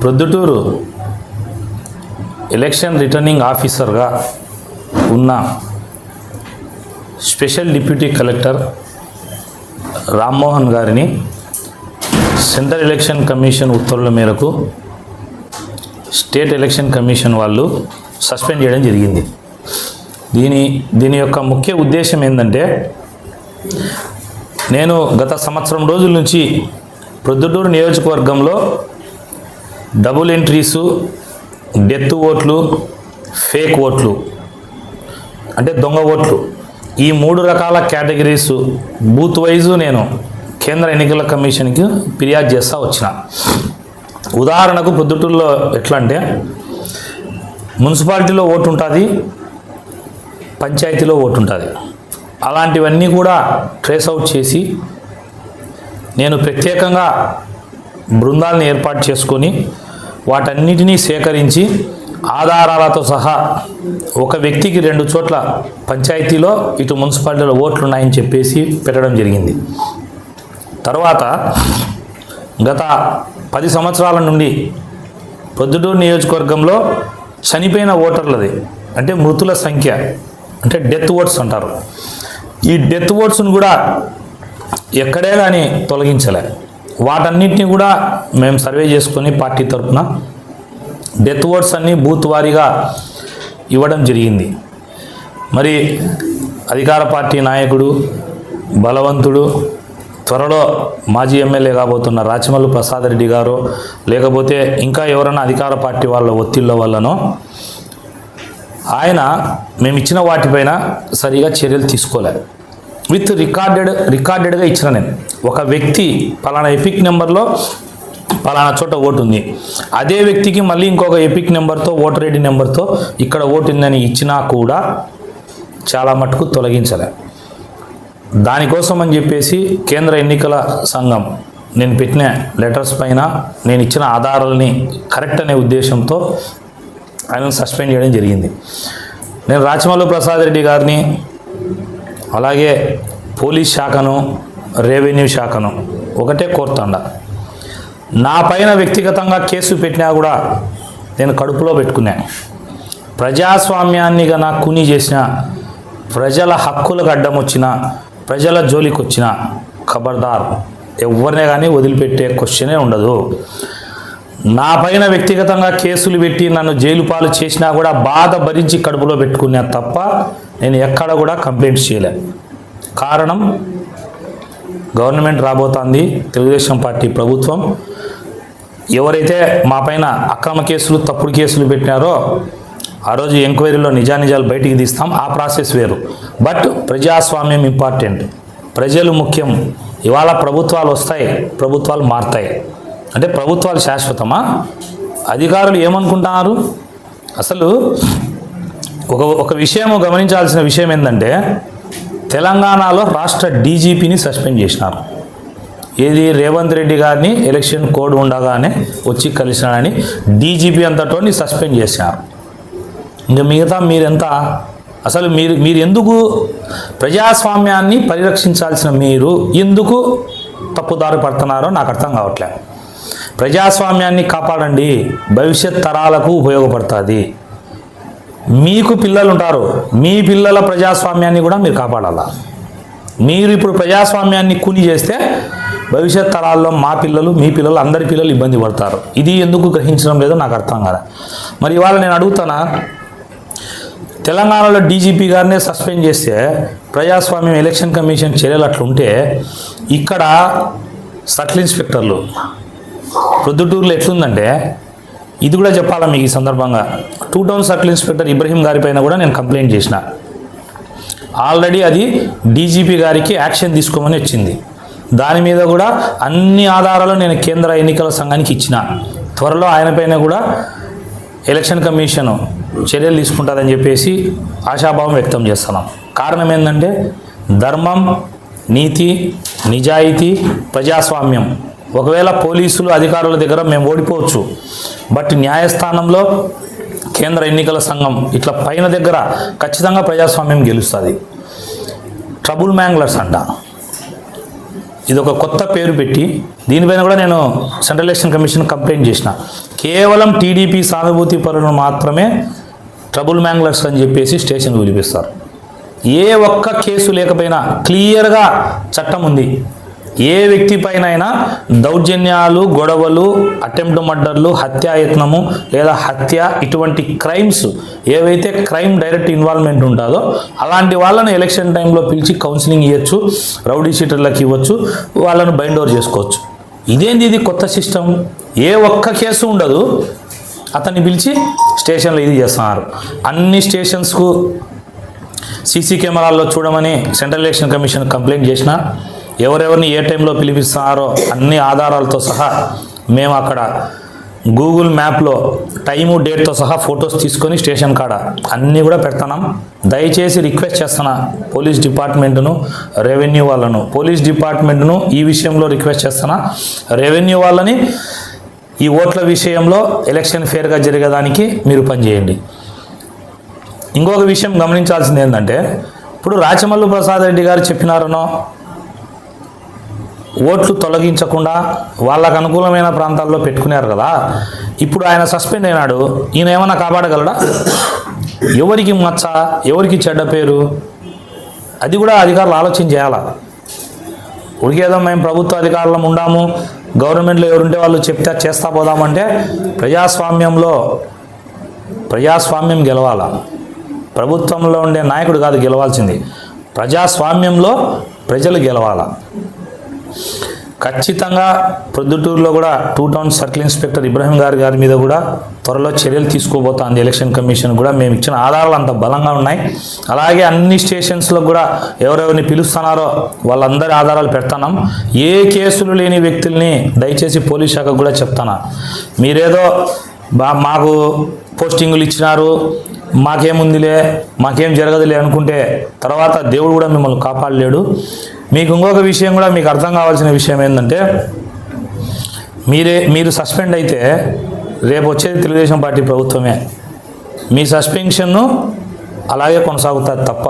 Proddatur election returning ఆఫీసర్గా ఉన్న special deputy collector Rammohan గారిని సెంట్రల్ ఎలక్షన్ కమిషన్ ఉత్తర్వుల మేరకు స్టేట్ ఎలక్షన్ కమిషన్ వాళ్ళు సస్పెండ్ చేయడం జరిగింది. దీని దీని యొక్క ముఖ్య ఉద్దేశం ఏంటంటే నేను గత సంవత్సరం రోజుల నుంచి ప్రొద్దుటూరు నియోజకవర్గంలో డబుల్ ఎంట్రీసు డెత్ ఓట్లు ఫేక్ ఓట్లు అంటే దొంగ ఓట్లు. ఈ మూడు రకాల కేటగిరీస్ బూత్ వైజు నేను కేంద్ర ఎన్నికల కమిషన్కి ఫిర్యాదు చేస్తూ వచ్చిన. ఉదాహరణకు పొద్దుటూరులో ఎట్లా అంటే మున్సిపాలిటీలో ఓటు ఉంటుంది పంచాయతీలో ఓటు ఉంటుంది అలాంటివన్నీ కూడా ట్రేస్ అవుట్ చేసి నేను ప్రత్యేకంగా బృందాలను ఏర్పాటు చేసుకొని వాటన్నిటినీ సేకరించి ఆధారాలతో సహా ఒక వ్యక్తికి రెండు చోట్ల పంచాయతీలో ఇటు మున్సిపాలిటీలో ఓట్లు ఉన్నాయని చెప్పేసి పెట్టడం జరిగింది. తర్వాత గత పది సంవత్సరాల నుండి పొద్దుటూరు నియోజకవర్గంలో చనిపోయిన ఓటర్లది అంటే మృతుల సంఖ్య అంటే డెత్ ఓట్స్ అంటారు. ఈ డెత్ ఓట్స్ను కూడా ఎక్కడే కానీ తొలగించలే. వాటన్నిటిని కూడా మేము సర్వే చేసుకొని పార్టీ తరఫున డెత్ ఓట్స్ అన్ని బూత్ వారీగా ఇవ్వడం జరిగింది. మరి అధికార పార్టీ నాయకుడు బలవంతుడు త్వరలో మాజీ ఎమ్మెల్యే కాబోతున్న రాచమల్లు ప్రసాద్ రెడ్డి గారు లేకపోతే ఇంకా ఎవరైనా అధికార పార్టీ వాళ్ళ ఒత్తిళ్ళ వల్లనో ఆయన మేము ఇచ్చిన వాటిపైన సరిగా చర్యలు తీసుకోలేదు విత్ రికార్డెడ్ రికార్డెడ్గా ఇచ్చిన నేను. ఒక వ్యక్తి పలానా ఎపిక్ నెంబర్లో పలానా చోట ఓటు ఉంది. అదే వ్యక్తికి మళ్ళీ ఇంకొక ఎపిక్ నెంబర్తో ఓటర్ ఐడి నెంబర్తో ఇక్కడ ఓటు ఉందని ఇచ్చినా కూడా చాలా మటుకు తొలగించలే. దానికోసం అని చెప్పేసి కేంద్ర ఎన్నికల సంఘం నేను పెట్టిన లెటర్స్ పైన నేను ఇచ్చిన ఆధారాలని కరెక్ట్ అనే ఉద్దేశంతో ఆయనను సస్పెండ్ చేయడం జరిగింది. నేను రాచమల్లు ప్రసాద్ రెడ్డి గారిని అలాగే పోలీస్ శాఖను రెవెన్యూ శాఖను ఒకటే కోరుతాండ. నా పైన వ్యక్తిగతంగా కేసు పెట్టినా కూడా నేను కడుపులో పెట్టుకున్నాను ప్రజాస్వామ్యాన్ని నా కుని చేసిన ప్రజల హక్కులకు అడ్డం వచ్చిన ప్రజల జోలికి వచ్చిన ఖబర్దార్. ఎవరినే కానీ వదిలిపెట్టే క్వశ్చనే ఉండదు. నా పైన వ్యక్తిగతంగా కేసులు పెట్టి నన్ను జైలు పాలు చేసినా కూడా బాధ భరించి కడుపులో పెట్టుకున్నా తప్ప నేను ఎక్కడ కూడా కంప్లైంట్స్ చేయలే. కారణం గవర్నమెంట్ రాబోతోంది తెలుగుదేశం పార్టీ ప్రభుత్వం. ఎవరైతే మా పైన అక్రమ కేసులు తప్పుడు కేసులు పెట్టినారో ఆ రోజు ఎంక్వైరీలో నిజానిజాలు బయటికి తీస్తాం. ఆ ప్రాసెస్ వేరు. బట్ ప్రజాస్వామ్యం ఇంపార్టెంట్. ప్రజలు ముఖ్యం. ఇవాళ ప్రభుత్వాలు వస్తాయి ప్రభుత్వాలు మారుతాయి. అంటే ప్రభుత్వాలు శాశ్వతమా? అధికారులు ఏమనుకుంటున్నారు? అసలు ఒక ఒక విషయం గమనించాల్సిన విషయం ఏంటంటే తెలంగాణలో రాష్ట్ర డీజీపీని సస్పెండ్ చేసినారు. ఏది రేవంత్ రెడ్డి గారిని ఎలక్షన్ కోడ్ ఉండగానే వచ్చి కలిసినాడని డీజీపీ అంతటోని సస్పెండ్ చేసినారు. ఇంకా మిగతా మీరెంత? అసలు మీరు మీరు ఎందుకు ప్రజాస్వామ్యాన్ని పరిరక్షించాల్సిన మీరు ఎందుకు తప్పుదారి పడుతున్నారో నాకు అర్థం కావట్లేదు. ప్రజాస్వామ్యాన్ని కాపాడండి. భవిష్యత్ తరాలకు ఉపయోగపడుతుంది. మీకు పిల్లలు ఉంటారు మీ పిల్లల ప్రజాస్వామ్యాన్ని కూడా మీరు కాపాడాలా? మీరు ఇప్పుడు ప్రజాస్వామ్యాన్ని కుని చేస్తే భవిష్యత్ తరాల్లో మా పిల్లలు మీ పిల్లలు అందరి పిల్లలు ఇబ్బంది పడతారు. ఇది ఎందుకు గ్రహించడం లేదో నాకు అర్థం కదా మరి ఇవాళ నేను అడుగుతానా? తెలంగాణలో డీజీపీ గారినే సస్పెండ్ చేస్తే ప్రజాస్వామ్యం ఎలక్షన్ కమిషన్ చర్యలు అట్లుంటే ఇక్కడ సర్కిల్ ఇన్స్పెక్టర్లు ప్రొద్దుటూరులో ఎట్లుందంటే ఇది కూడా చెప్పాలా మీకు ఈ సందర్భంగా? Two town circle inspector Ibrahim గారి పైన కూడా నేను కంప్లైంట్ చేసిన. ఆల్రెడీ అది డీజీపీ గారికి యాక్షన్ తీసుకోమని వచ్చింది. దాని మీద కూడా అన్ని ఆధారాలు నేను కేంద్ర ఎన్నికల సంఘానికి ఇచ్చిన. త్వరలో ఆయన పైన కూడా ఎలక్షన్ కమిషన్ చర్యలు తీసుకుంటుందని చెప్పేసి ఆశాభావం వ్యక్తం చేస్తున్నాం. కారణం ఏంటంటే ధర్మం నీతి నిజాయితీ ప్రజాస్వామ్యం. ఒకవేళ పోలీసులు అధికారుల దగ్గర మేము ఓడిపోవచ్చు. బట్ న్యాయస్థానంలో కేంద్ర ఎన్నికల సంఘం ఇట్లా పైన దగ్గర ఖచ్చితంగా ప్రజాస్వామ్యం గెలుస్తుంది. ట్రబుల్ మ్యాంగ్లర్స్ అంట. ఇది ఒక కొత్త పేరు పెట్టి దీనిపైన కూడా నేను సెంట్రల్ ఎలక్షన్ కమిషన్ కంప్లైంట్ చేసిన. కేవలం టీడీపీ సానుభూతి పరులను మాత్రమే ట్రబుల్ మ్యాంగ్లర్స్ అని చెప్పేసి స్టేషన్కి పిలిపిస్తారు. ఏ ఒక్క కేసు లేకపోయినా క్లియర్గా చట్టం ఉంది. ఏ వ్యక్తిపైనైనా దౌర్జన్యాలు గొడవలు అటెంప్ట్ మర్డర్లు హత్యాయత్నము లేదా హత్య ఇటువంటి క్రైమ్స్ ఏవైతే క్రైమ్ డైరెక్ట్ ఇన్వాల్వ్మెంట్ ఉంటుందో అలాంటి వాళ్ళని ఎలక్షన్ టైంలో పిలిచి కౌన్సిలింగ్ ఇవ్వచ్చు రౌడీ షీటర్లకు ఇవ్వచ్చు వాళ్ళను బైండ్ ఓవర్ చేసుకోవచ్చు. ఇదేంది ఇది కొత్త సిస్టమ్ ఏ ఒక్క కేసు ఉండదు. అతన్ని పిలిచి స్టేషన్లో ఇది చేస్తున్నారు. అన్ని స్టేషన్స్కు సీసీ కెమెరాల్లో చూడమని సెంట్రల్ ఎలక్షన్ కమిషన్ కంప్లైంట్ చేసిన ఎవరెవరిని ఏ టైంలో పిలిపిస్తున్నారో అన్ని ఆధారాలతో సహా మేము అక్కడ గూగుల్ మ్యాప్లో టైము డేట్తో సహా ఫొటోస్ తీసుకొని స్టేషన్ కాడ అన్నీ కూడా పెడుతున్నాం. దయచేసి రిక్వెస్ట్ చేస్తున్నా పోలీస్ డిపార్ట్మెంట్ను రెవెన్యూ వాళ్ళను పోలీస్ డిపార్ట్మెంట్ను ఈ విషయంలో రిక్వెస్ట్ చేస్తున్నా రెవెన్యూ వాళ్ళని ఈ ఓట్ల విషయంలో ఎలక్షన్ ఫేర్గా జరిగేదానికి మీరు పనిచేయండి. ఇంకొక విషయం గమనించాల్సింది ఏంటంటే ఇప్పుడు రాచమల్లు ప్రసాద్ రెడ్డి గారు చెప్పినారనో ఓట్లు తొలగించకుండా వాళ్ళకు అనుకూలమైన ప్రాంతాల్లో పెట్టుకున్నారు కదా. ఇప్పుడు ఆయన సస్పెండ్ అయినాడు. ఈయన ఏమైనా కాపాడగలడా? ఎవరికి మచ్చ ఎవరికి చెడ్డ పేరు? అది కూడా అధికారులు ఆలోచన చేయాలా? ఉడికేదో మేము ప్రభుత్వ అధికారులం ఉండాము. గవర్నమెంట్లో ఎవరుంటే వాళ్ళు చెప్తే చేస్తా పోదామంటే ప్రజాస్వామ్యంలో ప్రజాస్వామ్యం గెలవాల? ప్రభుత్వంలో ఉండే నాయకుడు కాదు గెలవాల్సింది. ప్రజాస్వామ్యంలో ప్రజలు గెలవాలా? ఖచ్చితంగా ప్రొద్దుటూరులో కూడా two town circle inspector Ibrahim గారి గారి మీద కూడా త్వరలో చర్యలు తీసుకోబోతోంది ఎలక్షన్ కమిషన్ కూడా. మేము ఇచ్చిన ఆధారాలు అంత బలంగా ఉన్నాయి. అలాగే అన్ని స్టేషన్స్లో కూడా ఎవరెవరిని పిలుస్తున్నారో వాళ్ళందరి ఆధారాలు పెడతాం ఏ కేసులు లేని వ్యక్తుల్ని దయచేసి పోలీస్ శాఖకు కూడా చెప్తాను మీరేదో బా మాకు పోస్టింగులు ఇచ్చినారు మాకేముందిలే మాకేం జరగదులే అనుకుంటే తర్వాత దేవుడు కూడా మిమ్మల్ని కాపాడలేడు. మీకు ఇంకొక విషయం కూడా మీకు అర్థం కావాల్సిన విషయం ఏంటంటే మీరే మీరు సస్పెండ్ అయితే రేపు వచ్చేది తెలుగుదేశం పార్టీ ప్రభుత్వమే. మీ సస్పెన్షన్ను అలాగే కొనసాగుతారు తప్ప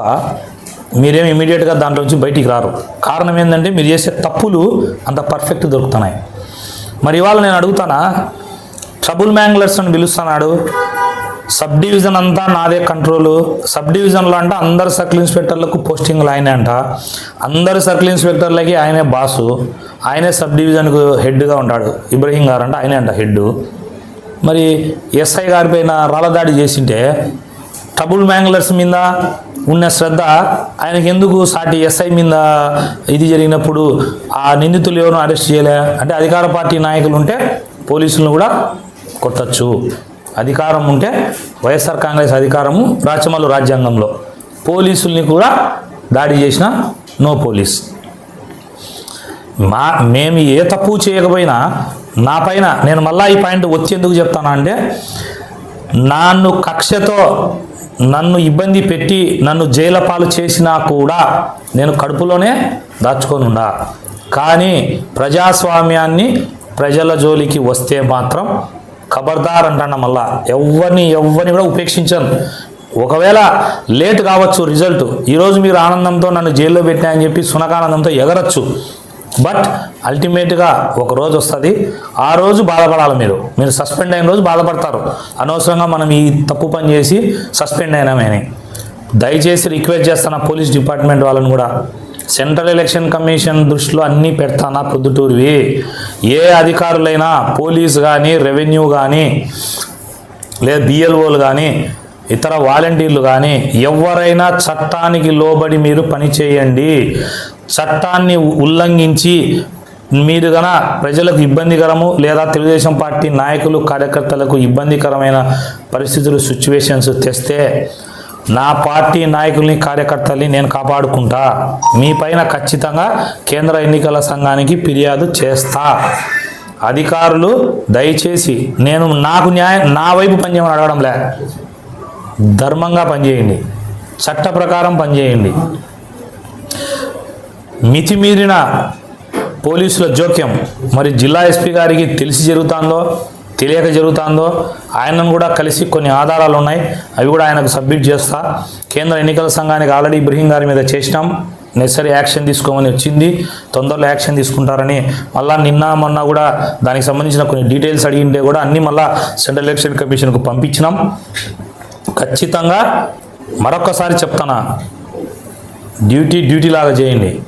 మీరేం ఇమీడియట్గా దాంట్లోంచి బయటికి రారు. కారణం ఏంటంటే మీరు చేసే తప్పులు అంత పర్ఫెక్ట్ దొరుకుతున్నాయి. మరి ఇవాళ నేను అడుగుతానా ట్రబుల్ మ్యాంగ్లర్స్ అని పిలుస్తున్నాడు సబ్ డివిజన్ అంతా నాదే కంట్రోలు సబ్ డివిజన్లో అంటే అందరు సర్కిల్ ఇన్స్పెక్టర్లకు పోస్టింగ్లు ఆయనే అంట. అందరు సర్కిల్ ఇన్స్పెక్టర్లకి ఆయనే బాసు ఆయనే సబ్ డివిజన్కు హెడ్గా ఉంటాడు. ఇబ్రహీం గారు అంటే ఆయనే అంట హెడ్ మరి ఎస్ఐ గారి పైన రాళ్ళదాడి చేసింటే ట్రబుల్ మ్యాంగ్లర్స్ మీద ఉన్న శ్రద్ధ ఆయనకి ఎందుకు సాటి ఎస్ఐ మీద ఇది జరిగినప్పుడు ఆ నిందితులు ఎవరు అరెస్ట్ చేయలే? అంటే అధికార పార్టీ నాయకులు ఉంటే పోలీసులను కూడా కొట్టచ్చు. అధికారం ఉంటే వైఎస్ఆర్ కాంగ్రెస్ అధికారము రాచమల్లు రాజ్యాంగంలో. పోలీసుల్ని కూడా దాడి చేసిన నో పోలీస్. మా మేము ఏ తప్పు చేయకపోయినా నా పైన నేను మళ్ళా ఈ పాయింట్ వచ్చేందుకు చెప్తానా అంటే నన్ను కక్షతో నన్ను ఇబ్బంది పెట్టి నన్ను జైల పాలు చేసినా కూడా నేను కడుపులోనే దాచుకోనుండా కానీ ప్రజాస్వామ్యాన్ని ప్రజల జోలికి వస్తే మాత్రం ఖబర్దార్ అంటాను మళ్ళా ఎవరిని ఎవరిని కూడా ఉపేక్షించాను. ఒకవేళ లేట్ కావచ్చు రిజల్ట్ ఈరోజు మీరు ఆనందంతో నన్ను జైల్లో పెట్టినా అని చెప్పి సునకానందంతో ఎగరచ్చు. బట్ అల్టిమేట్గా ఒక రోజు వస్తుంది. ఆ రోజు బాధపడాలి మీరు. మీరు సస్పెండ్ అయిన రోజు బాధపడతారు. అనవసరంగా మనం ఈ తప్పు పని చేసి సస్పెండ్ అయినామని. దయచేసి రిక్వెస్ట్ చేస్తున్న పోలీస్ డిపార్ట్మెంట్ వాళ్ళని కూడా సెంట్రల్ ఎలక్షన్ కమిషన్ దృష్టిలో అన్నీ పెడతానా పొద్దుటూరివి? ఏ అధికారులైనా పోలీస్ కానీ రెవెన్యూ కానీ లేదా బిఎల్ఓలు కానీ ఇతర వాలంటీర్లు కానీ ఎవరైనా చట్టానికి లోబడి మీరు పని చేయండి. చట్టాన్ని ఉల్లంఘించి మీరు గన ప్రజలకు ఇబ్బందికరము లేదా తెలుగుదేశం పార్టీ నాయకులు కార్యకర్తలకు ఇబ్బందికరమైన పరిస్థితులు సిచ్యువేషన్స్ తెస్తే నా పార్టీ నాయకుల్ని కార్యకర్తల్ని నేను కాపాడుకుంటా. మీ పైన ఖచ్చితంగా కేంద్ర ఎన్నికల సంఘానికి ఫిర్యాదు చేస్తా. అధికారులు దయచేసి నేను నాకు న్యాయం నా వైపు పనిచేయమని అడగడంలే ధర్మంగా పనిచేయండి. చట్ట ప్రకారం పనిచేయండి. మితిమీరిన పోలీసుల జోక్యం మరి జిల్లా ఎస్పీ గారికి తెలిసి జరుగుతుందో తెలియక జరుగుతుందో ఆయనను కూడా కలిసి కొన్ని ఆధారాలు ఉన్నాయి. అవి కూడా ఆయనకు సబ్మిట్ చేస్తా. కేంద్ర ఎన్నికల సంఘానికి ఆల్రెడీ ఇబ్రహీం గారి మీద చేసినాం. నెసరీ యాక్షన్ తీసుకోమని వచ్చింది. తొందరలో యాక్షన్ తీసుకుంటారని మళ్ళీ నిన్న మొన్న కూడా దానికి సంబంధించిన కొన్ని డీటెయిల్స్ అడిగింటే కూడా అన్నీ మళ్ళీ సెంట్రల్ ఎలక్షన్ కమిషన్కు పంపించినాం. ఖచ్చితంగా మరొకసారి చెప్తానా డ్యూటీ డ్యూటీ లాగా చేయండి.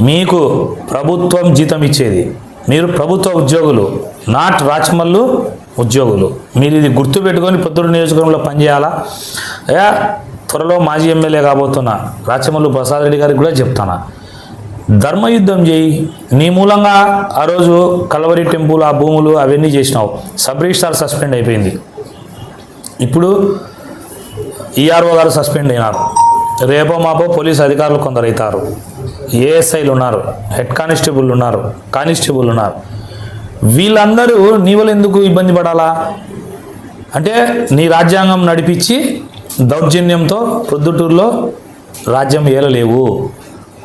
మీకు ప్రభుత్వం జీతం ఇచ్చేది. మీరు ప్రభుత్వ ఉద్యోగులు. నాట్ రాచమల్లు ఉద్యోగులు. మీరు ఇది గుర్తుపెట్టుకొని పొద్దుడు నియోజకవర్గంలో పనిచేయాలా అయ్యా త్వరలో మాజీ ఎమ్మెల్యే కాబోతున్నా. రాచమల్లు ప్రసాద్ రెడ్డి గారికి కూడా చెప్తానా? ధర్మయుద్ధం చేయి. నీ మూలంగా ఆ రోజు కలవరి టెంపుల్ ఆ భూములు అవన్నీ చేసినావు. సబ్ రిజిస్టార్ సస్పెండ్ అయిపోయింది. ఇప్పుడు ఈఆర్ఓ గారు సస్పెండ్ అయినారు. రేపో మాపో పోలీస్ అధికారులు కొందరు అవుతారు ఏఎస్ఐలు ఉన్నారు. హెడ్ కానిస్టేబుల్ ఉన్నారు. కానిస్టేబుల్ ఉన్నారు. వీళ్ళందరూ నీవలు ఎందుకు ఇబ్బంది పడాలా? అంటే నీ రాజ్యాంగం నడిపించి దౌర్జన్యంతో ప్రొద్దుటూరులో రాజ్యం ఏలలేవు.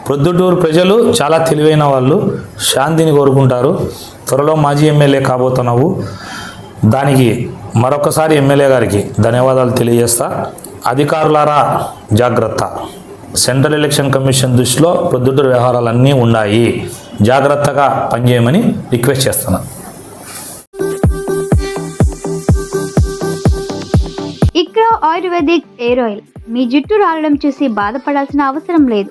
ప్రొద్దుటూరు ప్రజలు చాలా తెలివైన వాళ్ళు శాంతిని కోరుకుంటారు. త్వరలో మాజీ ఎమ్మెల్యే కాబోతున్నావు. దానికి మరొకసారి ఎమ్మెల్యే గారికి ధన్యవాదాలు తెలియజేస్తా. అధికారులారా జాగ్రత్త. సెంట్రల్ ఎలక్షన్ కమిషన్ దృష్టిలో ప్రొద్దుటూరు వ్యవహారాలన్నీ ఉన్నాయి. జాగ్రత్తగా పనిచేయమని రిక్వెస్ట్ చేస్తున్నాను ఇక్రో ఆయుర్వేదిక్ ఎయిర్ ఆయిల్. మీ జుట్టు రాలడం చూసి బాధపడాల్సిన అవసరం లేదు.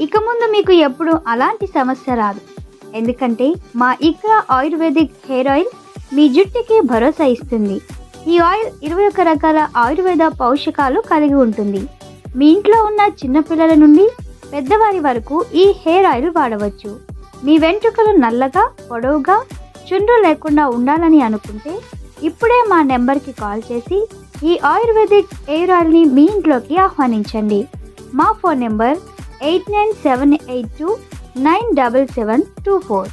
ఇక ముందు మీకు ఎప్పుడు అలాంటి సమస్య రాదు. ఎందుకంటే మా ఇక్రా ఆయుర్వేదిక్ హెయిర్ ఆయిల్ మీ జుట్టుకి భరోసా ఇస్తుంది. ఈ ఆయిల్ ఇరవై ఒక రకాల ఆయుర్వేద పోషకాలు కలిగి ఉంటుంది. మీ ఇంట్లో ఉన్న చిన్నపిల్లల నుండి పెద్దవారి వరకు ఈ హెయిర్ ఆయిల్ వాడవచ్చు. మీ వెంట్రుకలు నల్లగా పొడవుగా చుండ్రు లేకుండా ఉండాలని అనుకుంటే ఇప్పుడే మా నెంబర్కి కాల్ చేసి ఈ ఆయుర్వేదిక్ ఎయిర్ ఆయిల్ని మీ ఇంట్లోకి ఆహ్వానించండి. మా phone number eight nine seven eight two nine double seven two four.